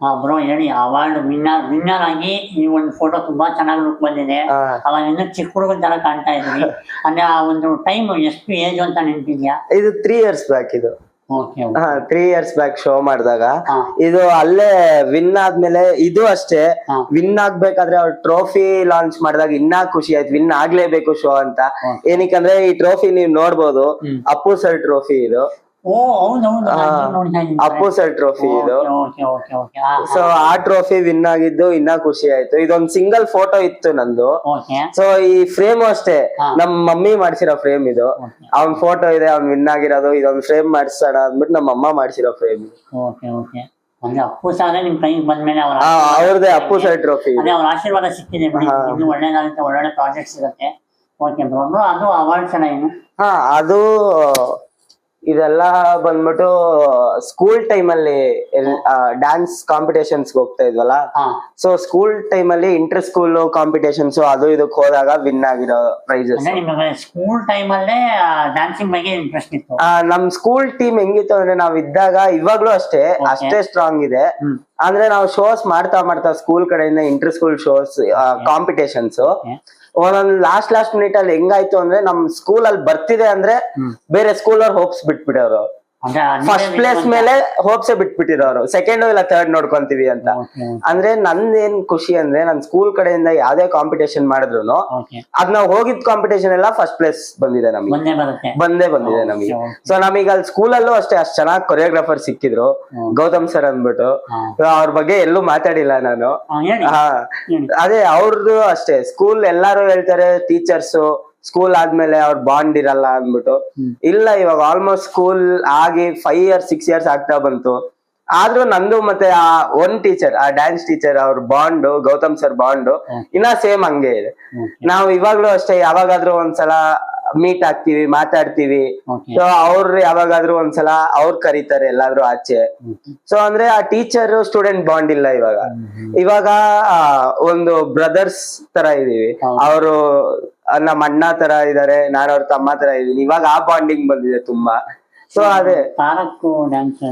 ಹಾ ಬ್ರೋ ಹೇಳಿ award winner winner ಆಗಿ ಈ ಒಂದು ಫೋಟೋ ತುಂಬಾ ಚೆನ್ನಾಗಿ ಲುಕ್ ಬಂದಿದೆ. ಅವಾಗ ಇನ್ನೂ ಚಿಕ್ಕ ಹುಡುಗನ ತರ ಕಾಣ್ತಾ ಇದ್ದೀನಿ ಅಂದ್ರೆ ಆ ಒಂದು ಟೈಮ್ ಎಷ್ಟು ಏಜ್ ಅಂತ ನೆನಪಿದ್ಯಾ? ಇದು ತ್ರೀ ಇಯರ್ಸ್ ಬ್ಯಾಕ್ ಇದು. ತ್ರೀ ಇಯರ್ಸ್ ಬ್ಯಾಕ್ ಶೋ ಮಾಡಿದಾಗ. ಇದು ಅಲ್ಲೇ ವಿನ್ ಆದ್ಮೇಲೆ ಇದು ಅಷ್ಟೇ. ವಿನ್ ಆಗ್ಬೇಕಾದ್ರೆ ಅವ್ರು ಟ್ರೋಫಿ ಲಾಂಚ್ ಮಾಡಿದಾಗ ಇನ್ನ ಖುಷಿ ಆಯ್ತು. ವಿನ್ ಆಗ್ಲೇಬೇಕು ಶೋ ಅಂತ. ಏನಕ್ಕಂದ್ರೆ ಈ ಟ್ರೋಫಿ ನೀವ್ ನೋಡ್ಬೋದು. ಅಪ್ಪು ಸರ್ ಟ್ರೋಫಿ ಇದು. ಓ ಹೌದೌದು ಟ್ರೋಫಿ ಇದು. ಸೊ ಆ ಟ್ರೋಫಿ ವಿನ್ ಆಗಿದ್ದು ಇನ್ನ ಖುಷಿ ಆಯ್ತು. ಇದೊಂದ್ ಸಿಂಗಲ್ ಫೋಟೋ ಇತ್ತು ನಂದು. ಸೊ ಈ ಫ್ರೇಮ್ ಅಷ್ಟೇ. ನಮ್ ಮಮ್ಮಿ ಮಾಡ್ಸಿರೋ ಫ್ರೇಮ್ ಇದು. ಅವ್ನ್ ಫೋಟೋ ಇದೆ ಅವ್ನ್ ವಿನ್ ಆಗಿರೋದು ಇದೊಂದ್ ಫ್ರೇಮ್ ಮಾಡ್ಸೋಣ ಅಂದ್ಬಿಟ್ಟು ನಮ್ಮ ಅಮ್ಮ ಮಾಡ್ಸಿರೋ ಫ್ರೇಮ್ ಓಕೆ ಓಕೆ. ಅಂದ್ರೆ ಅಪ್ಪು ಸಾರೇ ನಿಮ್ ಕೈಗೆ ಬಂದ್ಮೇಲೆ ಅವರ ಅವ್ರದೇ ಅಪ್ಪು ಸರ್ ಟ್ರೋಫಿ ಅದೇ ಅವ್ರ ಆಶೀರ್ವಾದ ಸಿಕ್ಕಿದೆ ಒಳ್ಳೆ ಒಳ್ಳೇದಾಗುತ್ತೆ ಒಳ್ಳೊಳ್ಳೆ ಪ್ರಾಜೆಕ್ಟ್ ಸಿಗುತ್ತೆ ಓಕೆ ಬ್ರೋ ಅದು ಅವಾರ್ಡ್ಸ್ ಏನು? ಹಾ ಅದು ಇದೆಲ್ಲ ಬಂದ್ಬಿಟ್ಟು ಸ್ಕೂಲ್ ಟೈಮ್ ಅಲ್ಲಿ ಡ್ಯಾನ್ಸ್ ಕಾಂಪಿಟೇಷನ್ಸ್ ಹೋಗ್ತಾ ಇದ್ವಲ್ಲ? ಸೊ ಸ್ಕೂಲ್ ಟೈಮ್ ಅಲ್ಲಿ ಇಂಟರ್ ಸ್ಕೂಲ್ ಕಾಂಪಿಟೇಷನ್ಸ್ ಅದು ಇದಕ್ಕೆ ಹೋದಾಗ ವಿನ್ ಆಗಿರೋ ಪ್ರೈಸಸ್ ಸ್ಕೂಲ್ ಟೈಮ್ ಅಲ್ಲೇ ಡ್ಯಾನ್ಸಿಂಗ್ ಬಗ್ಗೆ ಇಂಟ್ರೆಸ್ಟ್ ಇತ್ತು. ನಮ್ ಸ್ಕೂಲ್ ಟೀಮ್ ಹೆಂಗಿತ್ತು ಅಂದ್ರೆ ನಾವ್ ಇದ್ದಾಗ ಇವಾಗ್ಲೂ ಅಷ್ಟೇ ಅಷ್ಟೇ ಸ್ಟ್ರಾಂಗ್ ಇದೆ. ಅಂದ್ರೆ ನಾವು ಶೋಸ್ ಮಾಡ್ತಾ ಮಾಡ್ತಾ ಸ್ಕೂಲ್ ಕಡೆಯಿಂದ ಇಂಟರ್ ಸ್ಕೂಲ್ ಶೋಸ್ ಕಾಂಪಿಟೇಷನ್ಸ್ ಒಂದೊಂದು ಲಾಸ್ಟ್ ಲಾಸ್ಟ್ ಮಿನಿಟ್ ಅಲ್ಲಿ ಹೆಂಗಾಯ್ತು ಅಂದ್ರೆ ನಮ್ ಸ್ಕೂಲ್ ಅಲ್ಲಿ ಬರ್ತಿದೆ ಅಂದ್ರೆ ಬೇರೆ ಸ್ಕೂಲ್ ಅವ್ರು ಹೋಪ್ಸ್ ಬಿಟ್ಬಿಡೋರು. ಫಸ್ಟ್ ಪ್ಲೇಸ್ ಮೇಲೆ ಹೋಪ್ಸೆ ಬಿಟ್ಬಿಟ್ಟಿರೋರು. ಸೆಕೆಂಡ್ ಇಲ್ಲ ಥರ್ಡ್ ನೋಡ್ಕೊಂತೀವಿ ಅಂತ. ಅಂದ್ರೆ ಅಂದ್ರೆ ಏನ್ ಖುಷಿ ಅಂದ್ರೆ ನನ್ ಸ್ಕೂಲ್ ಕಡೆಯಿಂದ ಯಾವ್ದೇ ಕಾಂಪಿಟೇಷನ್ ಮಾಡಿದ್ರು ಅದ್ ನಾವ್ ಹೋಗಿದ್ ಕಾಂಪಿಟೇಷನ್ ಎಲ್ಲ ಫಸ್ಟ್ ಪ್ಲೇಸ್ ಬಂದಿದೆ ನಮಗೆ. ಬಂದೇ ಬಂದಿದೆ ನಮಗೆ. ಸೊ ನಮಗೆ ಅಲ್ಲಿ ಸ್ಕೂಲಲ್ಲೂ ಅಷ್ಟೇ ಅಷ್ಟ್ ಚೆನ್ನಾಗಿ ಕೊರಿಯೋಗ್ರಾಫರ್ ಸಿಕ್ಕಿದ್ರು. ಗೌತಮ್ ಸರ್ ಅಂದ್ಬಿಟ್ಟು. ಅವ್ರ ಬಗ್ಗೆ ಎಲ್ಲೂ ಮಾತಾಡಿಲ್ಲ ನಾನು. ಅದೇ ಅವ್ರದ್ದು ಅಷ್ಟೇ. ಸ್ಕೂಲ್ ಎಲ್ಲಾರು ಹೇಳ್ತಾರೆ ಟೀಚರ್ಸ್ ಸ್ಕೂಲ್ ಆದ್ಮೇಲೆ ಅವ್ರ ಬಾಂಡ್ ಇರಲ್ಲ ಅಂದ್ಬಿಟ್ಟು. ಇಲ್ಲ ಇವಾಗ ಆಲ್ಮೋಸ್ಟ್ ಸ್ಕೂಲ್ ಆಗಿ ಫೈವ್ ಇಯರ್ಸ್ ಸಿಕ್ಸ್ ಇಯರ್ಸ್ ಆಗ್ತಾ ಬಂತು. ಆದ್ರೂ ನಂದು ಮತ್ತೆ ಆ ಒನ್ ಟೀಚರ್ ಆ ಡ್ಯಾನ್ಸ್ ಟೀಚರ್ ಅವ್ರ ಬಾಂಡ್ ಗೌತಮ್ ಸರ್ ಬಾಂಡ್. ಇನ್ನ ಸೇಮ್ ಹಂಗೆ ಇದೆ. ನಾವು ಇವಾಗ್ಲೂ ಅಷ್ಟೇ ಯಾವಾಗಾದ್ರೂ ಒಂದ್ಸಲ ಮೀಟ್ ಆಗ್ತೀವಿ ಮಾತಾಡ್ತೀವಿ. ಸೊ ಅವ್ರ ಯಾವಾಗಾದ್ರೂ ಒಂದ್ಸಲ ಅವ್ರ ಕರೀತಾರೆ ಎಲ್ಲಾದ್ರೂ ಆಚೆ. ಸೊ ಅಂದ್ರೆ ಆ ಟೀಚರ್ ಸ್ಟೂಡೆಂಟ್ ಬಾಂಡ್ ಇಲ್ಲ ಇವಾಗ. ಇವಾಗ ಒಂದು ಬ್ರದರ್ಸ್ ತರ ಇದೀವಿ. ಅವರು ನಮ್ಮ ಅಣ್ಣ ತರ ಇದಾರೆ ನಾನು ಅವ್ರ ತಮ್ಮ ತರ ಇದೀನಿ. ಇವಾಗ ಆ ಬಾಂಡಿಂಗ್ ಬಂದಿದೆ ತುಂಬಾ. ಸೊ ಅದೇ. ತಾರಕ್ ಡ್ಯಾನ್ಸ್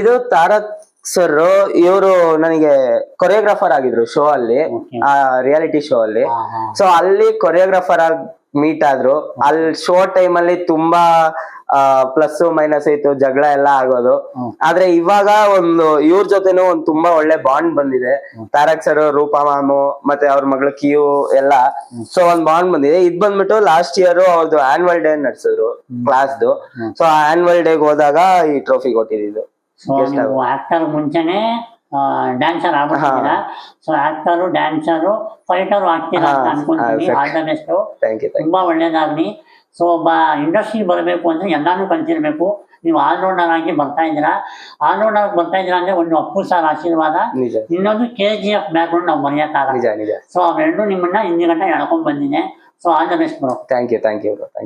ಇದು ತಾರಕ್ ಸರ್ ಇವರು ನನಗೆ ಕೊರಿಯೋಗ್ರಾಫರ್ ಆಗಿದ್ರು ಶೋ ಅಲ್ಲಿ ಆ ರಿಯಾಲಿಟಿ ಶೋ ಅಲ್ಲಿ. ಸೊ ಅಲ್ಲಿ ಕೊರಿಯೋಗ್ರಾಫರ್ ಆಗಿ ಮೀಟ್ ಆದ್ರು. ಅಲ್ಲಿ ಶೋ ಟೈಮ್ ಅಲ್ಲಿ ತುಂಬಾ ಪ್ಲಸ್ ಮೈನಸ್ ಇತ್ತು ಜಗಳ ಎಲ್ಲ ಆಗೋದು. ಆದ್ರೆ ಇವಾಗ ಒಂದು ಇವ್ರ ಜೊತೆನೂ ಒಂದ್ ತುಂಬಾ ಒಳ್ಳೆ ಬಾಂಡ್ ಬಂದಿದೆ. ತಾರಕ್ ಸರ್ ರೂಪಾ ಮಾಮು ಮತ್ತೆ ಅವ್ರ ಮಗಳ ಕಿಯು ಎಲ್ಲ. ಸೊ ಒಂದ್ ಬಾಂಡ್ ಬಂದಿದೆ. ಇದ್ ಬಂದ್ಬಿಟ್ಟು ಲಾಸ್ಟ್ ಇಯರ್ ಅವ್ರದ್ದು ಆನ್ವಲ್ ಡೇ ನಡೆಸಿದ್ರು ಕ್ಲಾಸ್ದು. ಸೊ ಆನ್ವಲ್ ಡೇಗ್ ಹೋದಾಗ ಈ ಟ್ರೋಫಿ ಕೊಟ್ಟಿದ್ದು ಸೊ ನೀವು ಆಕ್ಟರ್ ಮುಂಚೆನೆ ಡ್ಯಾನ್ಸರ್ ಆಗ್ಬಿಟ್ಟಿದ್ದೀರಾ? ಸೊ ಆಕ್ಟರು ಡ್ಯಾನ್ಸರು ಫೈಟರು ಆಗ್ತೀರಾ ಅಂತ ಅನ್ಕೊಂತೀನಿ ಆಲ್ ದ ಬೆಸ್ಟ್ ತುಂಬಾ ಒಳ್ಳೇದಾಗ್ಲಿ. ಸೊ ಒಬ್ಬ ಇಂಡಸ್ಟ್ರಿ ಬರಬೇಕು ಅಂದ್ರೆ ಎಲ್ಲಾನು ಕಲ್ತಿರ್ಬೇಕು. ನೀವು ಆಲ್ರೌಂಡರ್ ಆಗಿ ಬರ್ತಾ ಇದ್ದೀರಾ? ಆಲ್ರೌಂಡರ್ ಬರ್ತಾ ಇದ್ದೀರಾ ಅಂದ್ರೆ ಒಂದು ಅಪ್ಪು ಸರ್ ಆಶೀರ್ವಾದ. ಇನ್ನೊಂದು ಕೆ ಜಿ ಎಫ್ ಬ್ಯಾಕ್ಗ್ರೌಂಡ್ ನಾವು ಮರೆಯಕ್ಕಾಗಲ್ಲ ಸೊ ಅವೆರಡು ನಿಮ್ಮನ್ನ ಹಿಂದಿಗಂಟ ಎಳ್ಕೊಂಡ್ ಬಂದಿದೆ. So all the best bro thank you thank you